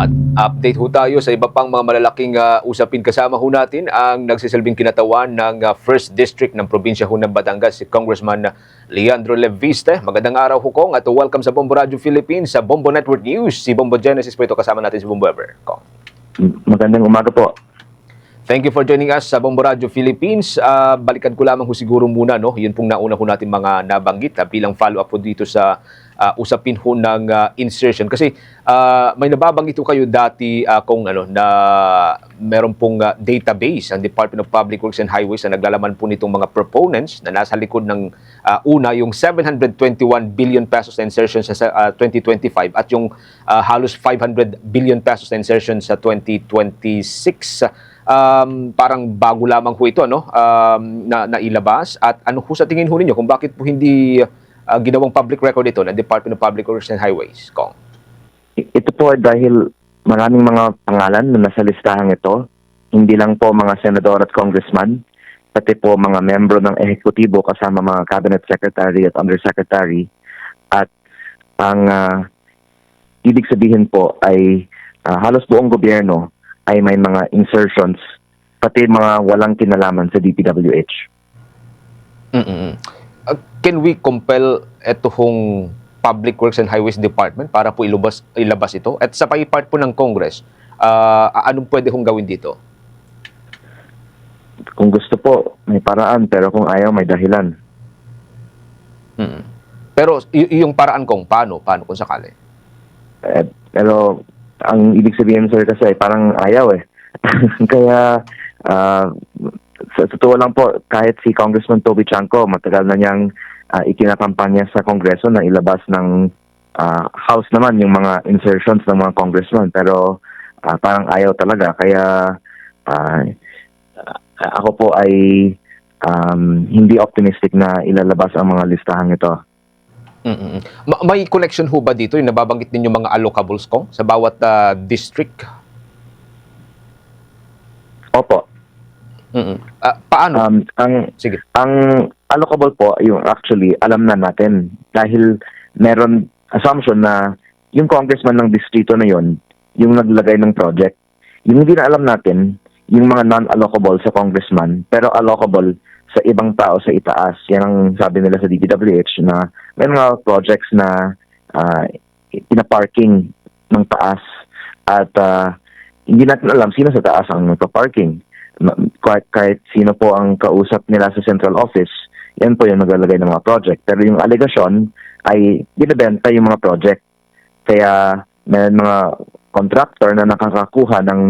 At update ho tayo sa iba pang mga malalaking ah, usapin kasama ho natin ang nagsisilbing kinatawan ng ah, First District ng probinsya ho ng Batangas, si Congressman Leandro Leviste. Magandang araw ho Kong at welcome sa Bombo Radio Philippines sa Bombo Network News. Si Bombo Genesis po ito kasama natin si Bombo Ever. Kong. Magandang umaga po. Thank you for joining us sa Bombo Radio Philippines. Ah, balikan ko lamang ho siguro muna, no? Yun pong nauna ho natin mga nabanggit ah, bilang follow-up po dito sa ah, usapin ho ng ah, insertion. Kasi ah, may nababanggit ho kayo dati ah, kung ano, na meron pong ah, database ang Department of Public Works and Highways na naglalaman po nitong mga proponents na nasa likod ng ah, una yung 721 billion pesos na insertion sa ah, 2025 at yung ah, halos 500 billion pesos na insertion sa 2026 um, parang bago lamang ho ito no um, na nailabas at ano ho sa tingin ho ninyo kung bakit po hindi uh, ginawang public record ito ng Department of Public Works and Highways Kong Ito po ay dahil maraming mga pangalan na nasa listahan ito. Hindi lang po mga senador at congressman, pati po mga membro ng ehekutibo kasama mga cabinet secretary at undersecretary. At ang ah, ibig sabihin po ay ah, halos buong gobyerno ay may mga insertions, pati mga walang kinalaman sa DPWH. mm Uh, can we compel ito hong Public Works and Highways Department para po ilabas, ilabas ito? At sa part po ng Congress, uh, anong pwede hong gawin dito? Kung gusto po, may paraan, pero kung ayaw, may dahilan. mm Pero yung paraan kong, paano? Paano kung sakali? Eh, pero ang ibig sabihin sir kasi parang ayaw eh. Kaya ah, sa totoo lang po kahit si Congressman Toby Chanco matagal na niyang ah, ikinakampanya sa Kongreso na ilabas ng ah, House naman yung mga insertions ng mga congressman pero ah, parang ayaw talaga kaya ah, ako po ay um, hindi optimistic na ilalabas ang mga listahang ito. Mm Ma- may connection ho ba dito yung nababanggit ninyo mga allocables ko sa bawat ah, district? Opo. mm Ah, paano? Um, ang Sige. Ang allocable po, yung actually, alam na natin. Dahil meron assumption na yung congressman ng distrito na yon yung naglagay ng project. Yung hindi na alam natin, yung mga non-allocable sa congressman, pero allocable sa ibang tao sa itaas. Yan ang sabi nila sa DPWH na may mga projects na uh, pinaparking ng taas at ah, hindi natin alam sino sa taas ang nagpa-parking kahit, kahit sino po ang kausap nila sa central office, yan po yung naglalagay ng mga project. Pero yung allegation ay binibenta yung mga project. Kaya may mga contractor na nakakakuha ng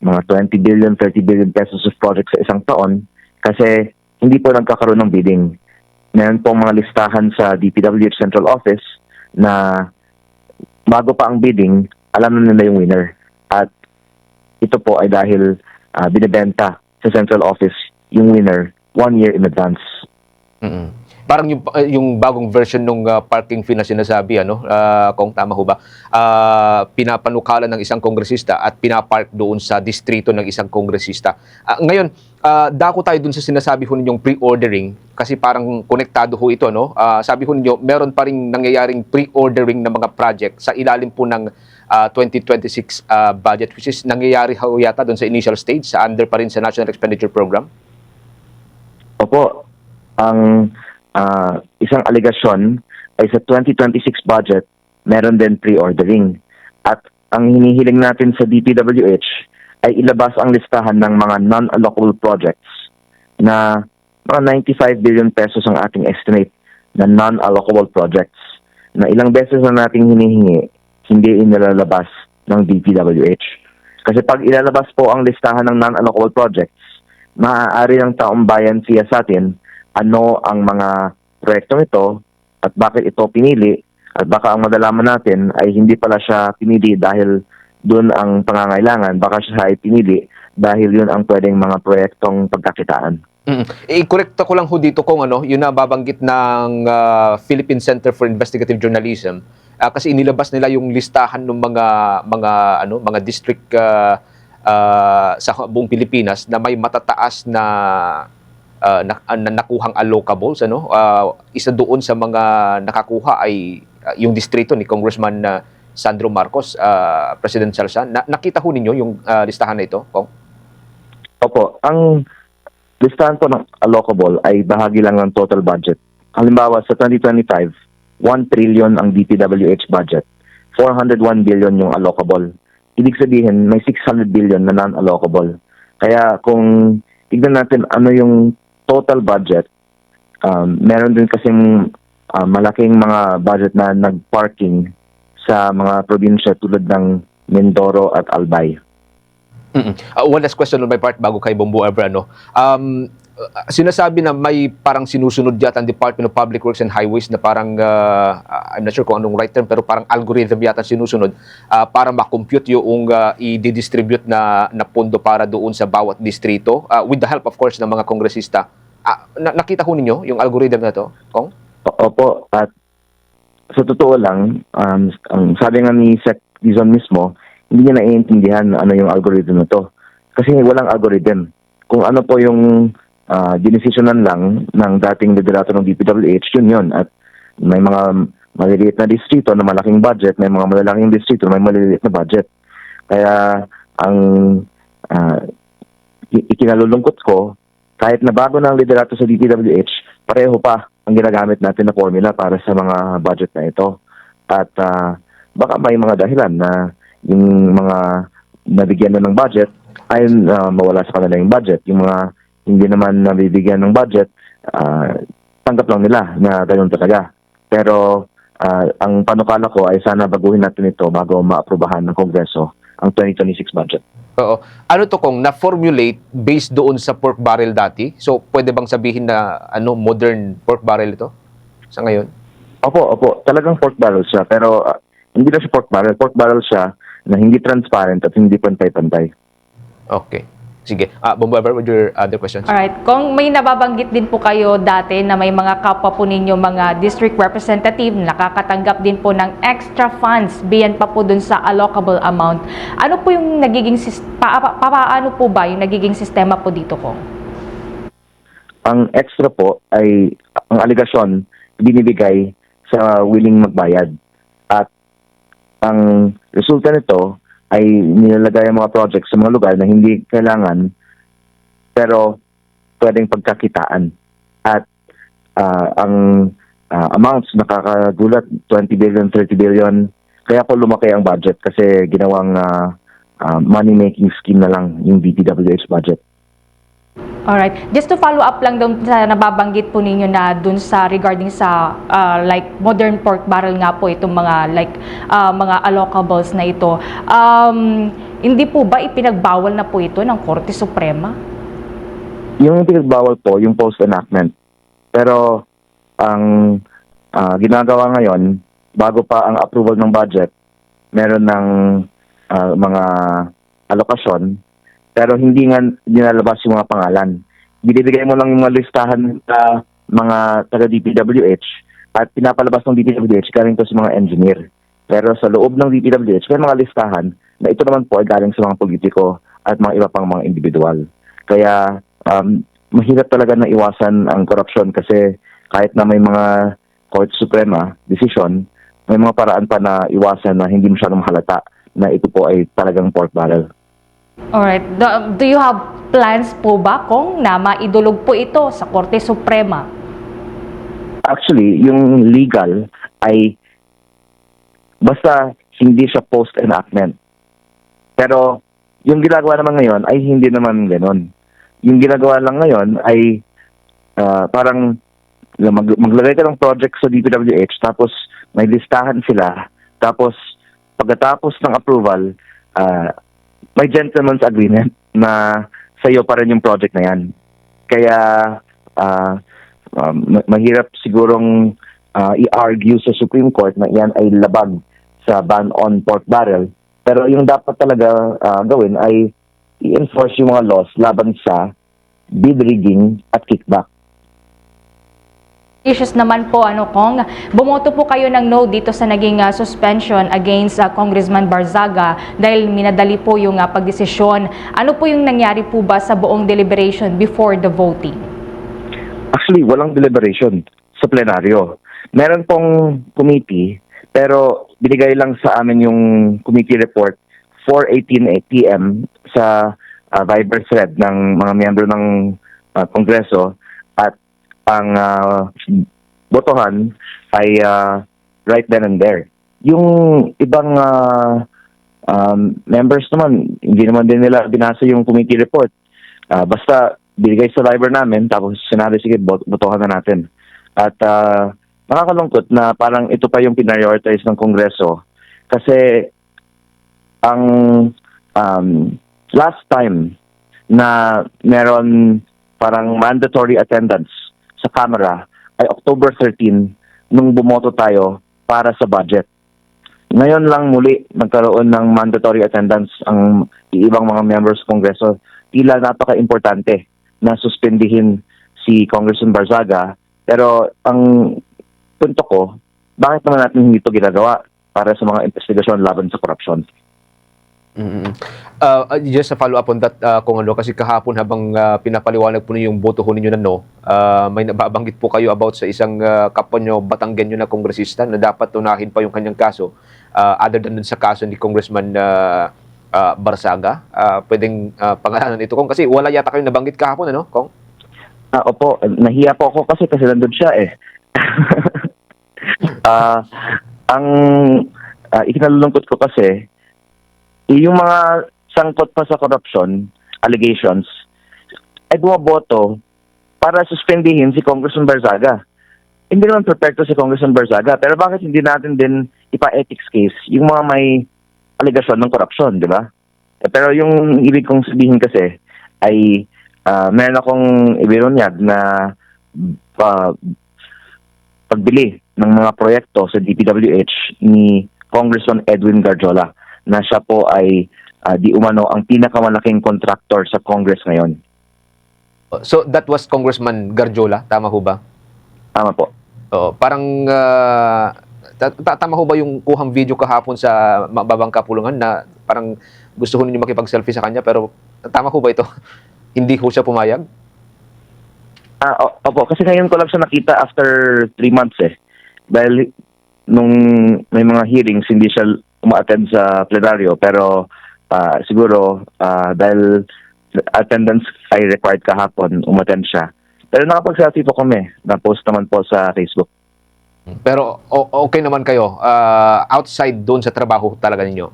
mga 20 billion, 30 billion pesos of project sa isang taon kasi hindi po nagkakaroon ng bidding. Meron pong mga listahan sa DPWH Central Office na bago pa ang bidding, alam na nila yung winner. At ito po ay dahil ah, binibenta sa central office yung winner one year in advance. mm Parang yung ah, yung bagong version ng parking fee na sinasabi ano, ah, kung tama ho ba? Ah, pinapanukala ng isang kongresista at pinapark doon sa distrito ng isang kongresista. Ah, ngayon, ah, dako tayo dun sa sinasabi ho ninyong pre-ordering kasi parang konektado ho ito no. Ah, sabi ho ninyo meron pa ring nangyayaring pre-ordering ng mga project sa ilalim po ng ah, 2026 ah, budget which is nangyayari ho yata doon sa initial stage sa under pa rin sa National Expenditure Program. Opo, ang ah, isang allegation ay sa 2026 budget, meron din pre-ordering. At ang hinihiling natin sa DPWH ay ilabas ang listahan ng mga non-allocable projects na mga 95 billion pesos ang ating estimate na non-allocable projects na ilang beses na nating hinihingi, hindi inilalabas ng DPWH. Kasi pag ilalabas po ang listahan ng non-allocable projects, maaari ng taong bayan siya sa atin ano ang mga proyektong ito at bakit ito pinili at baka ang madalaman natin ay hindi pala siya pinili dahil doon ang pangangailangan, baka siya ay pinili dahil yun ang pwedeng mga proyektong pagkakitaan. Mm. I-correct ko lang ho dito kung ano, yun na babanggit ng ah, Philippine Center for Investigative Journalism Ah, kasi inilabas nila yung listahan ng mga mga ano, mga district ah, ah, sa buong Pilipinas na may matataas na ah, na, na nakuhang allocables ano. Ah, isa doon sa mga nakakuha ay ah, yung distrito ni Congressman na Sandro Marcos, ah, presidential siya. Na- nakita ho ninyo yung ah, listahan na ito, Kong? Opo, ang listahan po ng allocable ay bahagi lang ng total budget. Halimbawa, sa 2025, 1 trillion ang DPWH budget. 401 billion yung allocable. Ibig sabihin, may 600 billion na non-allocable. Kaya kung tignan natin ano yung total budget, um, meron din kasing uh, malaking mga budget na nag-parking sa mga probinsya tulad ng Mindoro at Albay. Mm-mm. Uh, one last question on my part bago kay Bombo Ebra, no? Um, sinasabi na may parang sinusunod yata ang Department of Public Works and Highways na parang, uh, I'm not sure kung anong right term, pero parang algorithm yata sinusunod uh, para makompute yung uh, i-distribute na, na pondo para doon sa bawat distrito uh, with the help, of course, ng mga kongresista. Ah, na- nakita ho ninyo yung algorithm na to, Kong? Opo, at sa totoo lang, um, ang sabi nga ni Sec Dizon mismo, hindi niya naiintindihan ano yung algorithm na to. Kasi walang algorithm. Kung ano po yung uh, dinesisyonan lang ng dating liderato ng DPWH, yun yun. At may mga maliliit na distrito na malaking budget, may mga malalaking distrito na may maliliit na budget. Kaya ang uh, ikinalulungkot ko, kahit na bago ang liderato sa DPWH, pareho pa ang ginagamit natin na formula para sa mga budget na ito. At ah, baka may mga dahilan na yung mga nabigyan na ng budget ay ah, mawala sa kanila yung budget. Yung mga hindi naman nabibigyan ng budget, ah, tanggap lang nila na ganun talaga. Pero ah, ang panukala ko ay sana baguhin natin ito bago maaprubahan ng Kongreso ang 2026 budget. Oo. Ano to kung na-formulate based doon sa pork barrel dati? So, pwede bang sabihin na ano modern pork barrel ito sa ngayon? Opo, opo. Talagang pork barrel siya. Pero ah, hindi na siya pork barrel. Pork barrel siya na hindi transparent at hindi pantay-pantay. Okay. Sige. Ah, Bombo Ever, with your other questions? Alright, kung may nababanggit din po kayo dati na may mga kapwa po ninyo mga district representative nakakatanggap din po ng extra funds beyond pa po dun sa allocable amount. Ano po yung nagiging sis- pa, pa- paano po ba yung nagiging sistema po dito ko? Ang extra po ay ang aligasyon binibigay sa willing magbayad. At ang resulta nito ay nilalagay ang mga projects sa mga lugar na hindi kailangan pero pwedeng pagkakitaan. At ah, ang ah, amounts nakakagulat 20 billion, 30 billion. Kaya po lumaki ang budget kasi ginawang ah, ah, money-making scheme na lang yung DPWH budget. Alright, just to follow up lang doon sa nababanggit po ninyo na doon sa regarding sa ah, like modern pork barrel nga po itong mga like ah, mga allocables na ito. Um, hindi po ba ipinagbawal na po ito ng Korte Suprema? Yung pinagbawal po, yung post-enactment. Pero ang ah, ginagawa ngayon, bago pa ang approval ng budget, meron ng ah, mga alokasyon, pero hindi nga nilalabas yung mga pangalan. Binibigay mo lang yung mga listahan sa mga taga-DPWH at pinapalabas ng DPWH galing to sa mga engineer. Pero sa loob ng DPWH, may mga listahan na ito naman po ay galing sa mga politiko at mga iba pang mga individual. Kaya um, mahirap talaga na iwasan ang korupsyon kasi kahit na may mga Court Suprema decision, may mga paraan pa na iwasan na hindi masyadong halata na ito po ay talagang pork barrel. Alright, do, do you have plans po ba kung na maidulog po ito sa Korte Suprema? Actually, yung legal ay basta hindi siya post-enactment. Pero yung ginagawa naman ngayon ay hindi naman ganoon. Yung ginagawa lang ngayon ay ah, parang mag, maglagay ka ng project sa DPWH tapos may listahan sila tapos pagkatapos ng approval ah, may gentleman's agreement na sa iyo pa rin yung project na yan. Kaya ah, um, ma- mahirap sigurong ah, i-argue sa Supreme Court na iyan ay labag sa ban on pork barrel. Pero yung dapat talaga ah, gawin ay i-enforce yung mga laws laban sa bid rigging at kickback. Issues naman po, ano kong, bumoto po kayo ng no dito sa naging ah, suspension against ah, Congressman Barzaga dahil minadali po yung uh, pagdesisyon. Ano po yung nangyari po ba sa buong deliberation before the voting? Actually, walang deliberation sa plenaryo. Meron pong committee Pero binigay lang sa amin yung committee report 4.18 p.m. sa uh, Viber thread ng mga miyembro ng uh, Kongreso at ang uh, botohan ay uh, right then and there. Yung ibang uh, um, members naman, hindi naman din nila binasa yung committee report. Ah, basta binigay sa Viber namin, tapos sinabi, sige, bot- botohan na natin. At ah, nakakalungkot na parang ito pa yung pinrioritize ng Kongreso kasi ang um, last time na meron parang mandatory attendance sa Camera ay October 13 nung bumoto tayo para sa budget. Ngayon lang muli nagkaroon ng mandatory attendance ang ibang mga members ng Kongreso. Tila napaka-importante na suspendihin si Congressman Barzaga. Pero ang punto ko, bakit naman natin hindi ito ginagawa para sa mga investigasyon laban sa korupsyon? Mm-mm. Uh, uh, just a follow up on that uh, kung ano kasi kahapon habang uh, pinapaliwanag po ninyo yung boto ninyo na no, uh, may nababanggit po kayo about sa isang uh, kapwa nyo, na kongresista na dapat unahin pa yung kanyang kaso uh, other than sa kaso ni Congressman uh, uh, Barsaga. Uh, pwedeng uh, pangalanan ito kung kasi wala yata kayong nabanggit kahapon ano, kung Ah, opo, nahiya po ako kasi kasi nandun siya eh. Ah, ang uh, ikinalulungkot ko kasi yung mga sangkot pa sa corruption allegations ay bumaboto para suspendihin si Congressman Barzaga. Hindi naman prepared to si Congressman Barzaga, pero bakit hindi natin din ipa-ethics case yung mga may allegation ng corruption, di ba? Eh, Pero yung ibig kong sabihin kasi ay ah, meron akong ibirunyag na ah, pagbili ng mga proyekto sa DPWH ni Congressman Edwin Garjola na siya po ay ah, di umano ang pinakamalaking contractor sa Congress ngayon. so that was Congressman Garjola, tama ho ba? Tama po. Oo, parang ta- ta- tama ho ba yung kuhang video kahapon sa mababang kapulungan na parang gusto ho ninyo makipag-selfie sa kanya pero tama ho ba ito? Hindi ho siya pumayag? Ah, opo, kasi ngayon ko lang siya nakita after three months eh. Dahil nung may mga hearings, hindi siya uma-attend sa plenaryo. Pero ah, siguro, ah, dahil attendance ay required kahapon, umattend siya. Pero nakapag-selfie po kami. Na-post naman po sa Facebook. Pero okay naman kayo ah, outside doon sa trabaho talaga ninyo?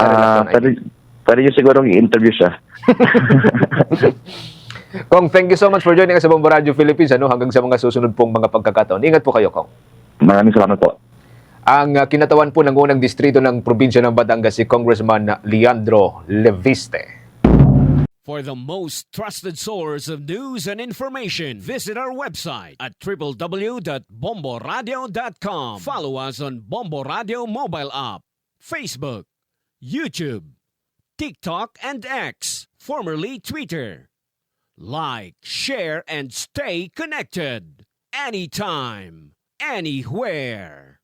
Sa I pwede, pwede nyo siguro i-interview siya. Kong, thank you so much for joining us sa Bombo Radio Philippines. Ano, hanggang sa mga susunod pong mga pagkakataon. Ingat po kayo, Kong. Maraming salamat po. Ang uh, kinatawan po ng unang distrito ng probinsya ng Batangas si Congressman Leandro Leviste. For the most trusted source of news and information, visit our website at www.bomboradio.com. Follow us on Bombo Radio mobile app, Facebook, YouTube, TikTok, and X, formerly Twitter. Like, share, and stay connected anytime, anywhere.